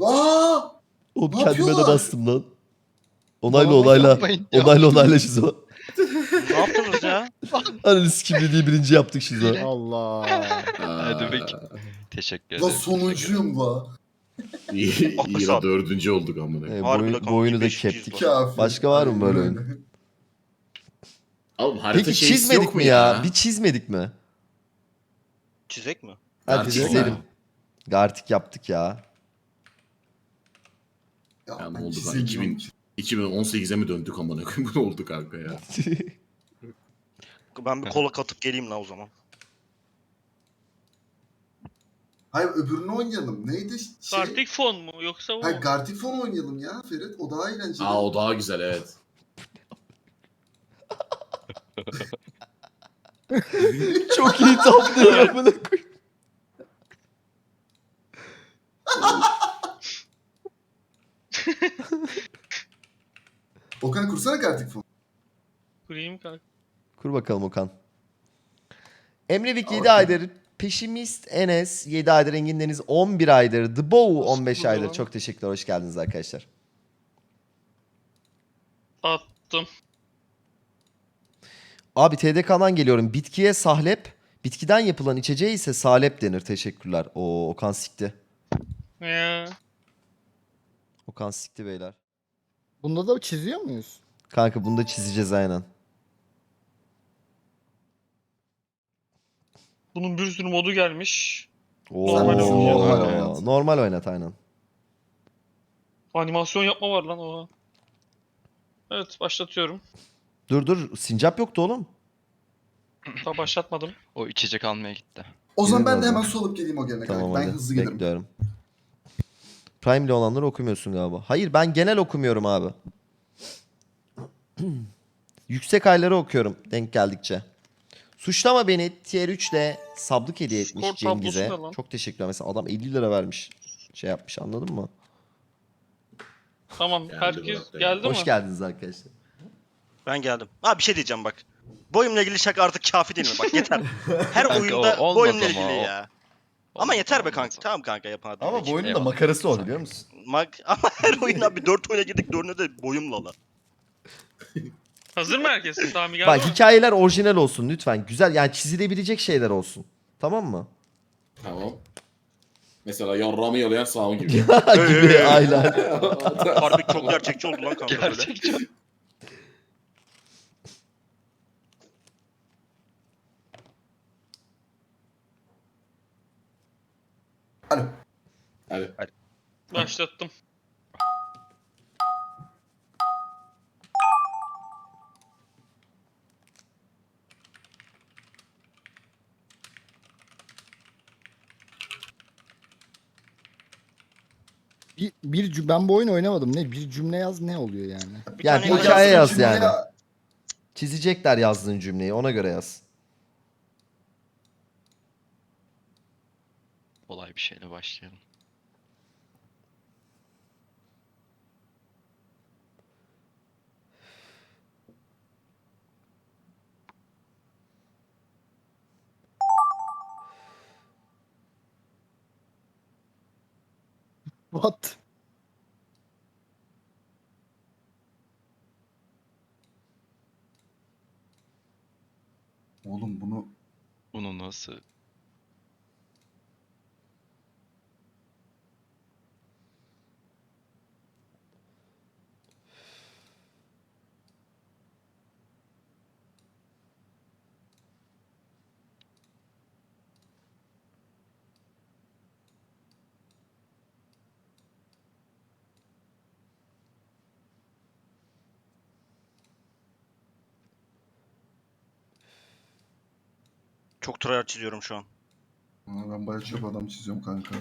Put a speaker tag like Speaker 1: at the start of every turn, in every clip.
Speaker 1: Aa!
Speaker 2: Oğlum
Speaker 1: Ne
Speaker 2: kendime de
Speaker 1: yapıyorlar?
Speaker 2: bastım lan. Onayla onayla.
Speaker 3: yapmayın ya.
Speaker 2: Onayla onayla şizo.
Speaker 4: Ne yaptınız ya?
Speaker 2: Hani kim dediği birinci yaptık şizo.
Speaker 3: Allah.
Speaker 5: Hadi
Speaker 1: Aa,
Speaker 5: peki. Teşekkür
Speaker 1: La
Speaker 5: ederim.
Speaker 1: sonuncuyum la.
Speaker 6: İyi, la dördüncü olduk amına.
Speaker 2: Evet,
Speaker 4: Harbi la kanka,
Speaker 2: boyunu da keptik. Başka var mı böyle oyun?
Speaker 6: Oğlum harita
Speaker 2: Peki
Speaker 6: şeysi
Speaker 2: çizmedik
Speaker 6: yok
Speaker 2: mi ya? Bir çizmedik mi?
Speaker 4: Çizek mi?
Speaker 2: Hadi
Speaker 6: Gartik
Speaker 2: çizelim.
Speaker 6: mi?
Speaker 2: Gartik yaptık ya.
Speaker 1: Ya
Speaker 6: Ya ne oldu lan?
Speaker 1: çizemiyorum
Speaker 6: 2000 2018'e mi döndük amına koyayım? Bu ne oldu kanka ya?
Speaker 4: Ben bir kola katıp geleyim la o zaman.
Speaker 1: Hayır öbürünü oynayalım. Neydi şey?
Speaker 7: Kartik fon mu yoksa o
Speaker 1: Hayır? Gartic Phone oynayalım ya Ferit. O daha eğlenceli.
Speaker 6: Aa o daha güzel evet.
Speaker 2: Çok iyi tatlıyor amına koyayım.
Speaker 1: Okan kursana Gartic Phone.
Speaker 7: Kurayım kanka.
Speaker 2: Kur bakalım Okan. Emrevik 7
Speaker 1: Abi.
Speaker 2: aydır. Peşimist Enes 7 aydır. Engin Deniz 11 aydır. The Bow 15
Speaker 7: buldun
Speaker 2: aydır.
Speaker 7: lan?
Speaker 2: Çok teşekkürler. Hoş geldiniz arkadaşlar.
Speaker 7: Attım.
Speaker 2: Abi TDK'dan geliyorum. Bitkiye sahlep, bitkiden yapılan içeceğe ise salep denir. Teşekkürler. Oo, Okan sikti.
Speaker 7: Ya.
Speaker 2: Okan sikti beyler.
Speaker 3: Bunda da çiziyor muyuz?
Speaker 2: Kanka bunu da çizeceğiz aynen.
Speaker 7: Bunun bir sürü modu gelmiş.
Speaker 2: Oo,
Speaker 7: Normal oynayacağız.
Speaker 1: Normal oynat.
Speaker 2: normal oynat aynen.
Speaker 7: Animasyon yapma var lan o. Evet başlatıyorum.
Speaker 2: Dur dur sincap yoktu oğlum.
Speaker 7: Daha başlatmadım.
Speaker 5: O içecek almaya gitti.
Speaker 1: O zaman
Speaker 2: Gidelim
Speaker 1: ben de hemen
Speaker 2: zaman.
Speaker 1: solup geleyim o gelene
Speaker 2: Tamam
Speaker 1: kadar. Ben
Speaker 2: hadi.
Speaker 1: hızlı giderim.
Speaker 2: Bekliyorum. Prime'li olanları okumuyorsun galiba. Hayır ben genel okumuyorum abi. Yüksek ayları okuyorum denk geldikçe. Suçlama beni tier 3 ile sablık hediye etmiş
Speaker 7: Skor
Speaker 2: Cengiz'e.
Speaker 7: tablosu ne lan?
Speaker 2: Çok teşekkürler. Mesela adam 50 lira vermiş. Şey yapmış anladın mı?
Speaker 7: Tamam
Speaker 6: Geldi
Speaker 7: herkes
Speaker 6: Burak Bey.
Speaker 7: geldi
Speaker 2: Hoş
Speaker 7: mi?
Speaker 2: geldiniz arkadaşlar.
Speaker 4: Ben geldim. Ha bir şey diyeceğim bak. Boyumla ilgili şaka artık kafi değil mi? Bak yeter. Her
Speaker 5: Kanka,
Speaker 4: oyunda
Speaker 5: olmaz
Speaker 4: boyumla
Speaker 5: ama
Speaker 4: ilgili
Speaker 5: o.
Speaker 4: ya. Ama yeter be kanka. Tamam kanka yapın hadi.
Speaker 2: Ama bu oyunun da makarası o biliyor musun?
Speaker 4: Mag- Ama her oyuna bir dört oyuna girdik dördüne de boyumla la.
Speaker 7: Hazır mı herkes? Tamam geldi
Speaker 2: Bak
Speaker 7: mi?
Speaker 2: hikayeler orijinal olsun lütfen. Güzel yani çizilebilecek şeyler olsun. Tamam mı?
Speaker 6: Tamam. Mesela yarrağımı yalayan sağım gibi.
Speaker 2: Gibi aynen.
Speaker 4: Harbi çok gerçekçi oldu lan kanka böyle.
Speaker 5: Gerçekten.
Speaker 1: Alo.
Speaker 6: Hadi.
Speaker 7: Başlattım.
Speaker 3: Bir, bir cü- ben bu oyunu oynamadım. Ne bir cümle yaz ne oluyor yani?
Speaker 4: Bir
Speaker 2: Ya
Speaker 4: tane
Speaker 2: bir hikaye yaz yani. Çizecekler yazdığın cümleyi ona göre yaz.
Speaker 5: Kolay bir şeyle başlayalım.
Speaker 3: What?
Speaker 1: Oğlum bunu
Speaker 5: Bunu nasıl?
Speaker 4: Çok tryhard çiziyorum şu an.
Speaker 1: Ben bayağı çöp adam çiziyorum kanka.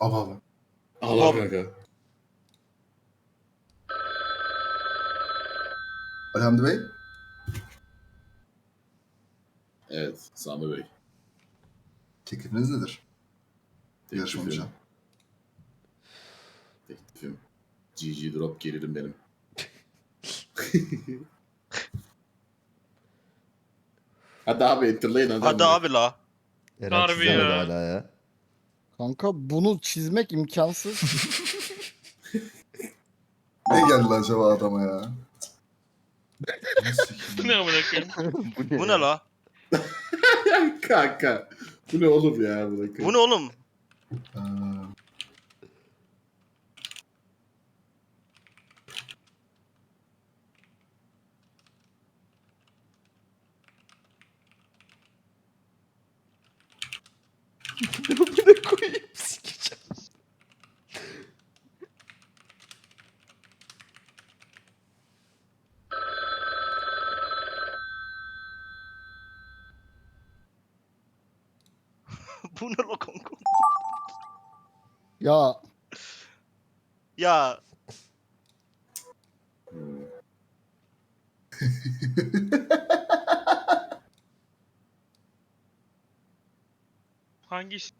Speaker 1: Al al. Al
Speaker 4: al
Speaker 6: kanka.
Speaker 1: Alhamdi Bey.
Speaker 6: Evet Sami Bey.
Speaker 1: Teklifiniz nedir? Yarışmamıza.
Speaker 6: Teklifim. GG drop gelirim benim. hadi abi enterlayın hadi.
Speaker 4: Hadi abi la.
Speaker 2: Eren
Speaker 7: Harbi
Speaker 2: çizemedi
Speaker 7: ya.
Speaker 2: hala ya.
Speaker 3: Kanka bunu çizmek imkansız.
Speaker 1: Ne geldi acaba adama ya?
Speaker 7: Bu ne amına koyayım?
Speaker 4: Bu ne la?
Speaker 6: kanka. Bu ne oğlum ya bırakın.
Speaker 4: Bu ne oğlum?
Speaker 1: Aa,
Speaker 2: Amına koyayım sikeceğim.
Speaker 4: La kanka?
Speaker 3: ya
Speaker 4: Ya.
Speaker 7: Hangisi?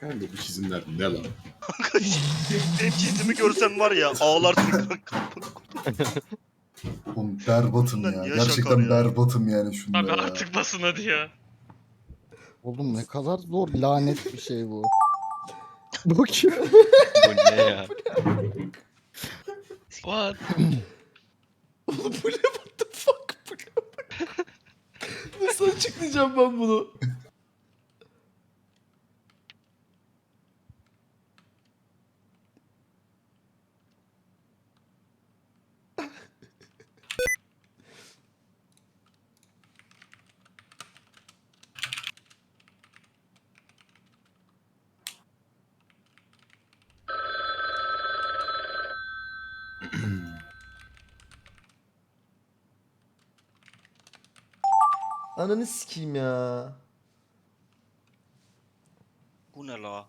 Speaker 6: Kanka bu çizimler ne lan?
Speaker 4: Benim çizdiğimi görsen var ya ağlarsın kanka.
Speaker 1: Oğlum berbatım
Speaker 4: Bunlar
Speaker 1: ya.
Speaker 4: niye
Speaker 1: Gerçekten
Speaker 4: ya?
Speaker 1: berbatım yani şunda
Speaker 7: Abi
Speaker 1: ya.
Speaker 7: artık basın hadi ya.
Speaker 3: oğlum ne kadar zor lanet bir şey bu. Bu kim?
Speaker 5: Bu ne ya?
Speaker 7: What?
Speaker 2: Oğlum bu ne what the fuck bu ne? Nasıl açıklayacağım ben bunu? Ananı sikeyim ya.
Speaker 4: Bu ne la?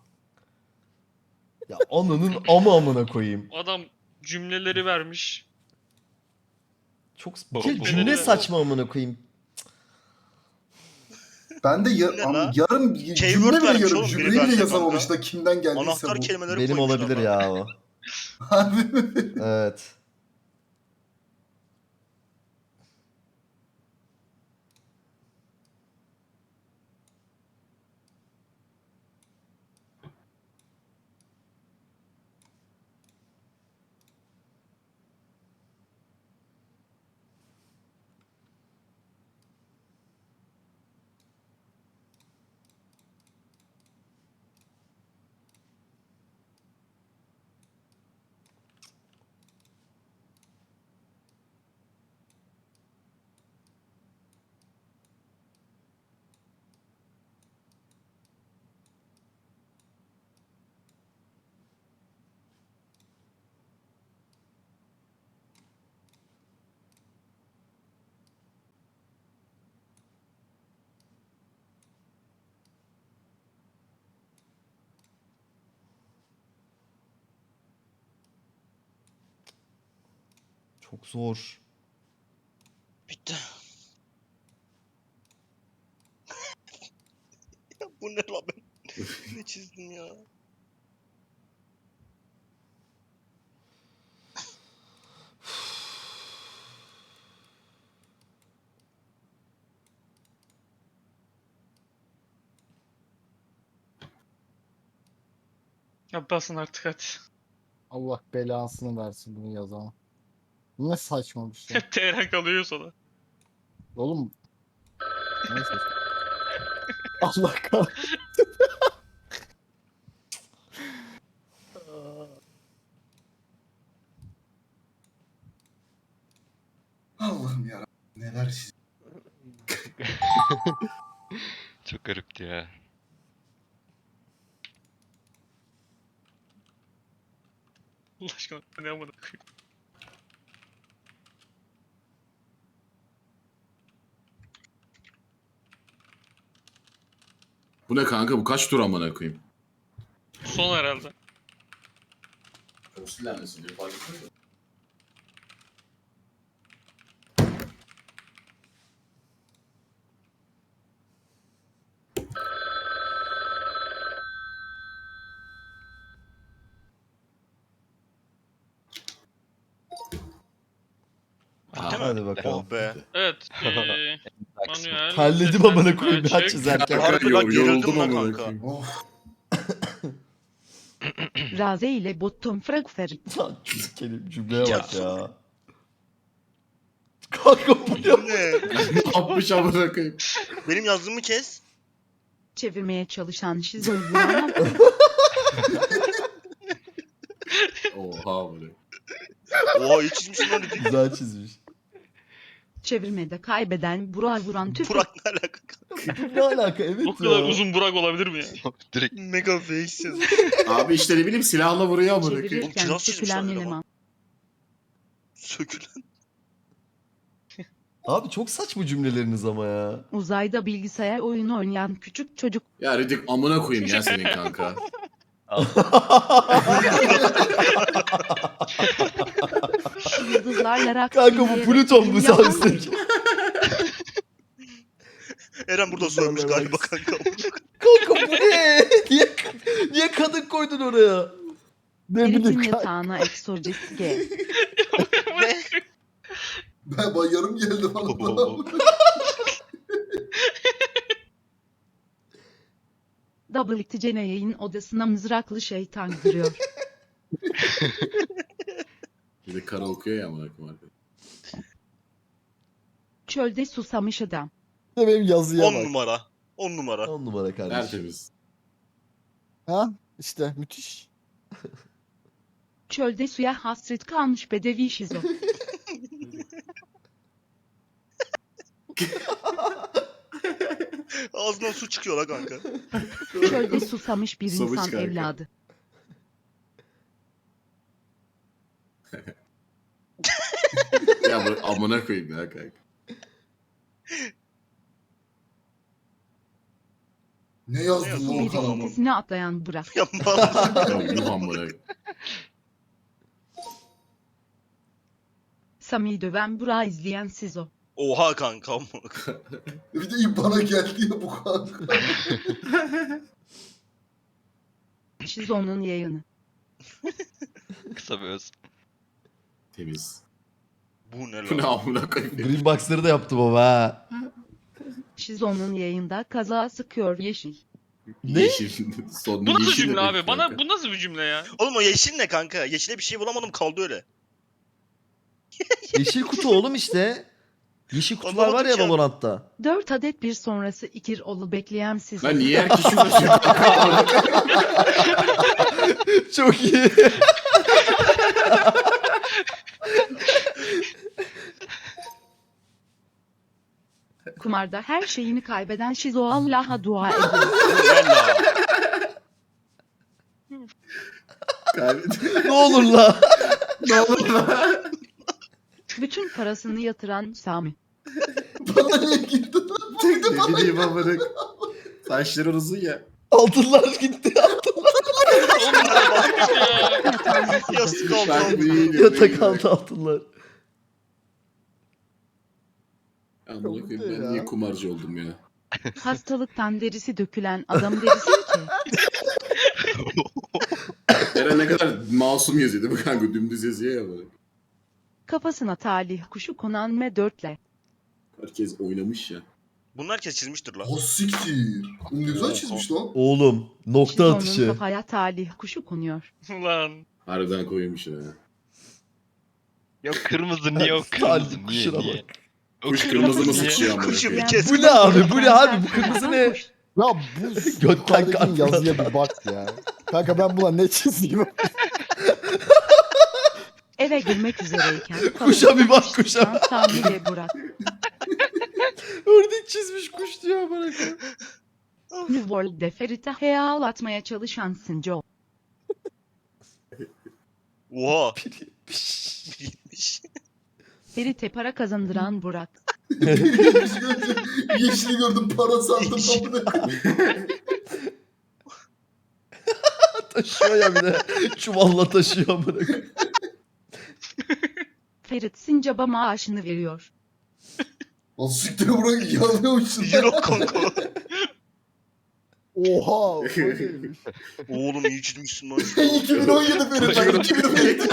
Speaker 2: Ya ananın ama amına koyayım.
Speaker 7: Adam cümleleri vermiş.
Speaker 2: Çok
Speaker 5: bu-
Speaker 2: cümle
Speaker 7: bu-
Speaker 2: saçma amına koyayım.
Speaker 1: Ben de ya,
Speaker 4: Ne
Speaker 1: ama
Speaker 4: lan?
Speaker 1: yarım cümle bile
Speaker 4: vermiş
Speaker 1: yarım
Speaker 4: oğlum biri
Speaker 1: cümle bile
Speaker 4: bence
Speaker 1: yazamamış
Speaker 4: kanka.
Speaker 1: da kimden geldiyse
Speaker 4: Anahtar
Speaker 1: bu.
Speaker 4: kelimeleri
Speaker 2: Benim
Speaker 4: koymuşlar
Speaker 2: olabilir ya o.
Speaker 1: Harbi mi?
Speaker 2: Evet. Çok zor.
Speaker 4: Bitti. ya bu ne lan ben? ne çizdim ya?
Speaker 7: Ya basın artık hadi.
Speaker 3: Allah belasını versin bunu yazana. Bu Ne saçma bir şey.
Speaker 7: Tehran kalıyor sana.
Speaker 3: Oğlum. Neyse. Allah kahretsin.
Speaker 1: Allah'ım ya. Neler çiz.
Speaker 5: Çok garipti ya.
Speaker 7: Allah aşkına ne amına koyayım.
Speaker 6: Bu ne kanka bu kaç tur amına koyayım?
Speaker 7: Son herhalde.
Speaker 6: Fark etmiyor.
Speaker 4: Bitti mi?
Speaker 2: Hadi bakalım.
Speaker 4: Oh be.
Speaker 7: Evet. Eee manuel.
Speaker 2: Terledim amına koyayım ya
Speaker 7: Gerçek.
Speaker 2: çizerken.
Speaker 4: Gerildim
Speaker 6: yoruldum
Speaker 4: lan
Speaker 6: amına
Speaker 4: kanka.
Speaker 6: koyayım.
Speaker 1: Of.
Speaker 8: Raze ile Bottom Frankfurt.
Speaker 2: Lan çizkelim cümleye
Speaker 4: Ya.
Speaker 2: bak ya. Kanka bu ne?
Speaker 4: Bu
Speaker 6: yapmış amına koyayım?
Speaker 4: Benim yazdığımı kes.
Speaker 8: Çevirmeye çalışan şizofren
Speaker 6: Oha amına.
Speaker 4: Oha iyi çizmişsin lan.
Speaker 2: Güzel çizmiş.
Speaker 8: Çevirmede kaybeden Burak vuran tüfek.
Speaker 4: Burak ne alaka?
Speaker 2: Ne alaka evet
Speaker 7: Bu kadar
Speaker 2: ya.
Speaker 7: uzun Burak olabilir mi ya?
Speaker 5: Direkt
Speaker 4: Mega face.
Speaker 6: Abi işte ne bileyim silahla vuruyor koyayım.
Speaker 8: Çevirirken
Speaker 4: çizmişler
Speaker 8: sökülen eleman.
Speaker 4: Sökülen.
Speaker 2: Abi çok saçma cümleleriniz ama ya.
Speaker 8: Uzayda bilgisayar oyunu oynayan küçük çocuk.
Speaker 6: Ya Ridik amına koyayım ya senin kanka.
Speaker 8: Yıldızlarla rak
Speaker 2: Kanka bu Plüton
Speaker 8: yapan
Speaker 2: sahnesindeki.
Speaker 4: Eren burada soymuş galiba kanka.
Speaker 2: Kanka bu ne? Niye, niye kadın koydun oraya?
Speaker 3: Ne bileyim kanka.
Speaker 8: yatağına exorcist G.
Speaker 1: Ben, ben yarım geldim anladım.
Speaker 8: Double yayın odasına mızraklı şeytan giriyor.
Speaker 6: Bir de kara okuyor ya amına koyayım. arkada.
Speaker 8: Çölde susamış adam.
Speaker 3: Benim yazıya
Speaker 4: 10
Speaker 3: bak.
Speaker 4: numara. 10 numara.
Speaker 2: 10 numara kardeşim.
Speaker 6: Tertemiz.
Speaker 3: Ha? İşte müthiş.
Speaker 8: Çölde suya hasret kalmış bedevi şizo.
Speaker 4: Ağzından su çıkıyor la kanka.
Speaker 8: Çölde susamış bir
Speaker 6: Susamış
Speaker 8: insan
Speaker 6: kanka.
Speaker 8: evladı.
Speaker 6: ya bu amına koyayım ya kanka.
Speaker 1: Ne yazdın lan
Speaker 8: Bir
Speaker 1: Okan ama?
Speaker 8: ikisine atlayan Burak.
Speaker 4: Ya mal.
Speaker 6: Ya yuh amına koyayım.
Speaker 8: Sami'yi döven Burak'ı izleyen Sizo.
Speaker 4: Oha kanka.
Speaker 1: Bir de bana geldi ya bu kanka.
Speaker 8: Şizo'nun yayını.
Speaker 5: kısa bir öz.
Speaker 6: Temiz.
Speaker 4: Bu ne
Speaker 6: Bu ne
Speaker 4: lan?
Speaker 6: amına koyayım.
Speaker 2: Green Box'ları da yaptım ama ha.
Speaker 8: Şizo'nun yayında kaza sıkıyor yeşil.
Speaker 2: Ne?
Speaker 6: Yeşil. Sonunu
Speaker 7: Bu nasıl
Speaker 6: yeşil
Speaker 7: cümle
Speaker 6: demek
Speaker 7: abi?
Speaker 6: kanka.
Speaker 7: Bana bu nasıl bir cümle ya?
Speaker 4: Oğlum o yeşil ne kanka? Yeşile bir şey bulamadım kaldı öyle.
Speaker 2: Yeşil kutu oğlum işte. Yeşil kutular var ya. Valorant'ta.
Speaker 8: 4 adet bir sonrası ikir olu bekleyen Sizo.
Speaker 6: Lan niye her kişi uğraşıyor?
Speaker 2: Çok iyi.
Speaker 8: Kumarda her şeyini kaybeden Şizo Allah'a dua ediyor.
Speaker 4: Valla.
Speaker 6: Kaybettim.
Speaker 2: ne olur la.
Speaker 6: ne olur lan?
Speaker 8: Bütün parasını yatıran Sami.
Speaker 1: Bana niye gitti lan?
Speaker 6: ne bileyim amına. Saçların uzun ya.
Speaker 2: Altınlar gitti.
Speaker 7: Oğlum ya.
Speaker 4: Oldu.
Speaker 6: Ben
Speaker 4: oğlum.
Speaker 6: büyüğüm.
Speaker 2: Yatak altı altınlar.
Speaker 6: Ben, bunu koyayım, ben niye kumarcı oldum ya?
Speaker 8: Hastalıktan derisi dökülen adam derisi ki.
Speaker 6: Eren ne kadar masum yazıyor değil mi kanka? Dümdüz yazıyor ya böyle.
Speaker 8: Kafasına talih kuşu konan M4'le.
Speaker 6: Herkes oynamış ya.
Speaker 4: Bunu herkes çizmiştir lan.
Speaker 1: Ha siktir. Oğlum ne güzel çizmiş lan.
Speaker 2: Oğlum nokta
Speaker 8: Şizo'nun
Speaker 2: atışı.
Speaker 8: kafaya talih kuşu konuyor.
Speaker 7: Lan.
Speaker 6: Harbiden koymuş ya.
Speaker 5: Yok kırmızı niye o
Speaker 2: Talih
Speaker 5: kırmızı niye
Speaker 2: kuşuna
Speaker 5: niye? O
Speaker 6: Kuş kırmızı mı sıçıyor amına
Speaker 4: Kuşu bir kez.
Speaker 2: Bu ne abi bu ne abi bu kırmızı ne?
Speaker 3: Ya bu
Speaker 2: Götten
Speaker 3: yukarıdaki yazıya bir bak ya. Kanka ben buna ne çizeyim?
Speaker 8: Eve girmek üzereyken.
Speaker 2: Kuşa bir bak, kuşa.
Speaker 8: Sami ile Burak.
Speaker 2: Ördek çizmiş kuş diyor bana.
Speaker 8: New World'de Ferit'e heyalatmaya çalışan Sinjo.
Speaker 4: Oha. Bilmiş.
Speaker 8: Ferit'e para kazandıran Burak.
Speaker 1: Yeşili gördüm. Yeşili gördüm para sandım
Speaker 2: taşıyor ya bir de. Çuvalla taşıyor amına koyayım.
Speaker 8: Ferit Sincap'a maaşını veriyor.
Speaker 1: Lan siktir bırak yanıyormuşsun.
Speaker 4: Euro Kongo.
Speaker 3: Oha?
Speaker 4: Oğlum iyi çizmişsin lan.
Speaker 1: 2017 benim ben 2017.